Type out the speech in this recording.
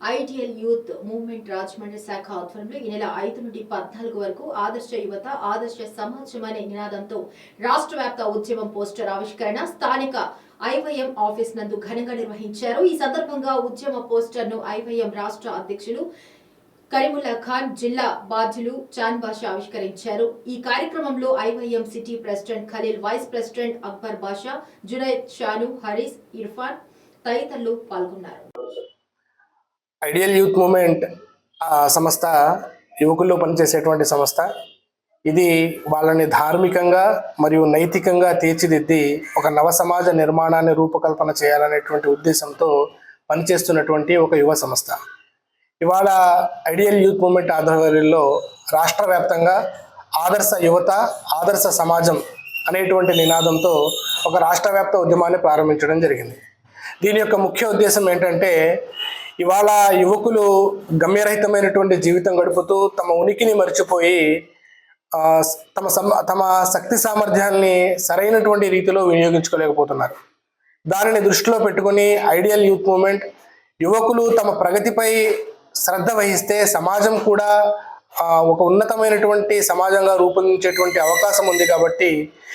Ideal youth movement Rajahmundry శాఖ ఆధ్వర్యంలో ఈ నెల ఐదు నుండి పద్నాలుగు వరకు ఆదర్శ యువత ఆదర్శ సమాజం అనే నినాదంతో రాష్ట్ర వ్యాప్త ఉద్యమం పోస్టర్ ఆవిష్కరణ స్థానిక ఐవైఎం ఆఫీస్ నందు ఘనంగా నిర్వహించారు. ఈ సందర్భంగా ఉద్యమ పోస్టర్ను ఐవైఎం రాష్ట్ర అధ్యక్షులు కరీముల్లా ఖాన్ జిల్లా బాధ్యులు చాన్ బాషా ఆవిష్కరించారు. ఈ కార్యక్రమంలో IYM city president Khaleel vice president Akbar Basha Junaid Shanu Haris Irfan తదితరులు పాల్గొన్నారు. ఐడియల్ యూత్ మూమెంట్ సంస్థ యువకుల్లో పనిచేసేటువంటి సంస్థ. ఇది వాళ్ళని ధార్మికంగా మరియు నైతికంగా తీర్చిదిద్ది ఒక నవ సమాజ నిర్మాణాన్ని రూపకల్పన చేయాలనేటువంటి ఉద్దేశంతో పనిచేస్తున్నటువంటి ఒక యువ సంస్థ. ఇవాళ ఐడియల్ యూత్ మూమెంట్ ఆధ్వర్యంలో రాష్ట్ర వ్యాప్తంగా ఆదర్శ యువత ఆదర్శ సమాజం అనేటువంటి నినాదంతో ఒక రాష్ట్ర వ్యాప్త ఉద్యమాన్ని ప్రారంభించడం జరిగింది. దీని యొక్క ముఖ్య ఉద్దేశం ఏంటంటే ఇవాళ యువకులు గమ్యరహితమైనటువంటి జీవితం గడుపుతూ తమ ఉనికిని మర్చిపోయి తమ సమ తమ శక్తి సామర్థ్యాల్ని సరైనటువంటి రీతిలో వినియోగించుకోలేకపోతున్నారు. దానిని దృష్టిలో పెట్టుకొని ఐడియల్ యూత్ మూమెంట్ యువకులు తమ ప్రగతిపై శ్రద్ధ వహిస్తే సమాజం కూడా ఒక ఉన్నతమైనటువంటి సమాజంగా రూపొందించేటువంటి అవకాశం ఉంది కాబట్టి